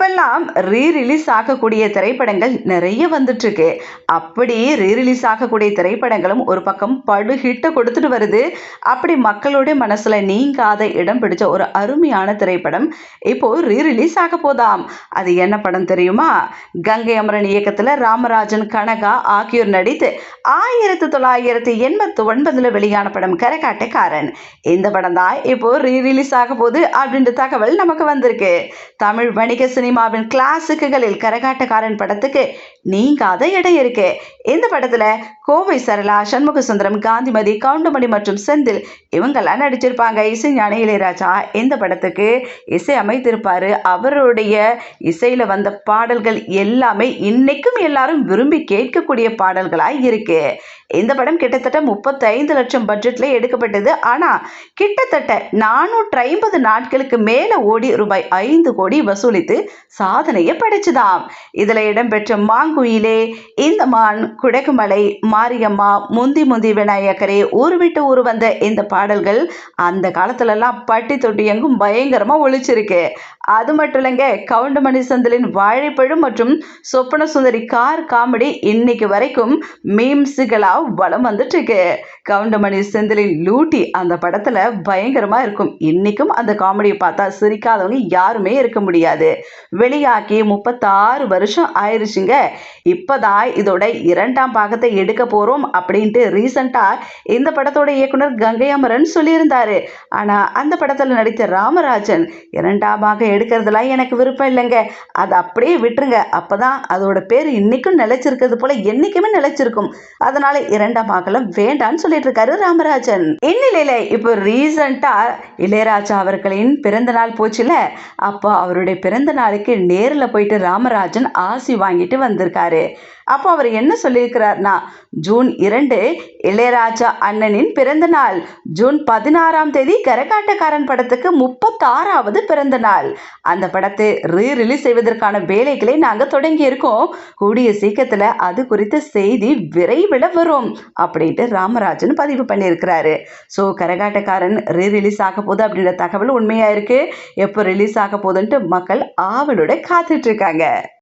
இப்பெல்லாம் re release ஆகக்கூடிய திரைப்படங்கள் நிறைய வந்துட்டு இருக்கு அப்படி ரீ ரிலீஸ் ஆகக்கூடிய திரைப்படங்களும் ஒரு பக்கம் படு ஹிட்டை கொடுத்துட்டு வருது. அப்படி மக்களுடைய மனசுல நீங்காத இடம் பிடிச்ச ஒரு அருமையான திரைப்படம் இப்போ ரீ ரிலீஸ் ஆக போதாம். அது என்ன படம் தெரியுமா? கங்கை அமரன் இயக்கத்துல ராமராஜன் கனகா ஆகியோர் நடித்து ஆயிரத்தி தொள்ளாயிரத்தி எண்பத்தி ஒன்பதுல வெளியான படம் கரகாட்டக்காரன். இந்த படம் தான் இப்போ ரீ ரிலீஸ் ஆக போகுது அப்படின்ற தகவல் நமக்கு வந்திருக்கு. தமிழ் வணிக சினிமாவின் கிளாசிக்குகளில் கரகாட்டக்காரன் படத்துக்கு நீங்காத இடம் இருக்கு. இந்த படத்துல கோவை சரளா சண்முக சுந்தரம் காந்திமதி கவுண்டமணி மற்றும் செந்தில் இவங்கெல்லாம் நடிச்சிருப்பாங்க. இசைஞானி இளையராஜா இந்த படத்துக்கு இசை அமைத்திருப்பாரு. அவருடைய இசையில வந்த பாடல்கள் எல்லாமே இன்னைக்கும் எல்லாரும் விரும்பி கேட்கக்கூடிய பாடல்களாக இருக்கு. இந்த படம் கிட்டத்தட்ட முப்பத்தைந்து லட்சம் பட்ஜெட்ல எடுக்கப்பட்டது. ஆனா கிட்டத்தட்ட நானூற்றி ஐம்பது நாட்களுக்கு மேல ஓடி ரூபாய் ஐந்து கோடி வசூலித்து சாதனையை படைச்சுதாம். இதுல இடம்பெற்ற மாங் மாங்குயிலே இந்த மான் குடகுமலை மாரியம்மா முந்தி முந்தி விநாயகரே ஊர் விட்டு ஊர் வந்த இந்த பாடல்கள் அந்த காலத்துலலாம் பட்டி தொட்டி எங்கும் பயங்கரமாக ஒழிச்சிருக்கு அது மட்டும் இல்லைங்க கவுண்டமணி சந்தலின் வாழைப்பழம் மற்றும் சொப்பன சுந்தரி கார் காமெடி இன்னைக்கு வரைக்கும் மீம்ஸுகளாக வளம் வந்துட்டுருக்கு. கவுண்டமணி செந்திலின் லூட்டி அந்த படத்தில் பயங்கரமாக இருக்கும். இன்றைக்கும் அந்த காமெடியை பார்த்தா சிரிக்காதவங்க யாருமே இருக்க முடியாது. வெளியாக்கி முப்பத்தாறு வருஷம் ஆயிடுச்சுங்க இப்போதான் இதோட இரண்டாம் பாகத்தை எடுக்க போகிறோம் அப்படின்ட்டு ரீசண்டாக இந்த படத்தோட இயக்குனர் கங்கை அமரன் சொல்லியிருந்தாரு. ஆனால் அந்த படத்தில் நடித்த ராமராஜன் இரண்டாம் பாகம் எடுக்கிறதுலாம் எனக்கு விருப்பம் இல்லைங்க. அதை அப்படியே விட்டுருங்க. அப்போ தான் அதோட பேர் இன்னைக்கும் நிலைச்சிருக்கிறது போல் என்றைக்குமே நிலைச்சிருக்கும். அதனால் இரண்டாம் பாகலம் வேண்டான்னு சொல்லிட்டு இருக்காரு ராமராஜன். இந்நிலையில் இப்போ ரீசண்டாக இளையராஜா அவர்களின் பிறந்த நாள் போச்சுல. அப்போ அவருடைய பிறந்த நாளுக்கு நேரில் போயிட்டு ராமராஜன் ஆசி வாங்கிட்டு வந்திருக்காரு அப்போ அவர் என்ன சொல்லியிருக்கிறார்னா ஜூன் இரண்டு இளையராஜா அண்ணனின் பிறந்த நாள். ஜூன் பதினாறாம் தேதி கரகாட்டக்காரன் படத்துக்கு முப்பத்தாறாவது பிறந்த நாள். அந்த படத்தை ரீ ரிலீஸ் செய்வதற்கான வேலைகளை நாங்கள் தொடங்கி இருக்கோம் கூடிய சீக்கிரத்தில் அது குறித்த செய்தி விரைவில் வரும் அப்படின்ட்டு ராமராஜன் பதிவு பண்ணியிருக்கிறாரு. ஸோ கரகாட்டக்காரன் ரீ ரிலீஸ் ஆக போகுது அப்படின்ற தகவல் உண்மையாக இருக்குது எப்போ ரிலீஸ் ஆக போகுதுன்ட்டு மக்கள் ஆவலோட காத்துட்ருக்காங்க இருக்காங்க.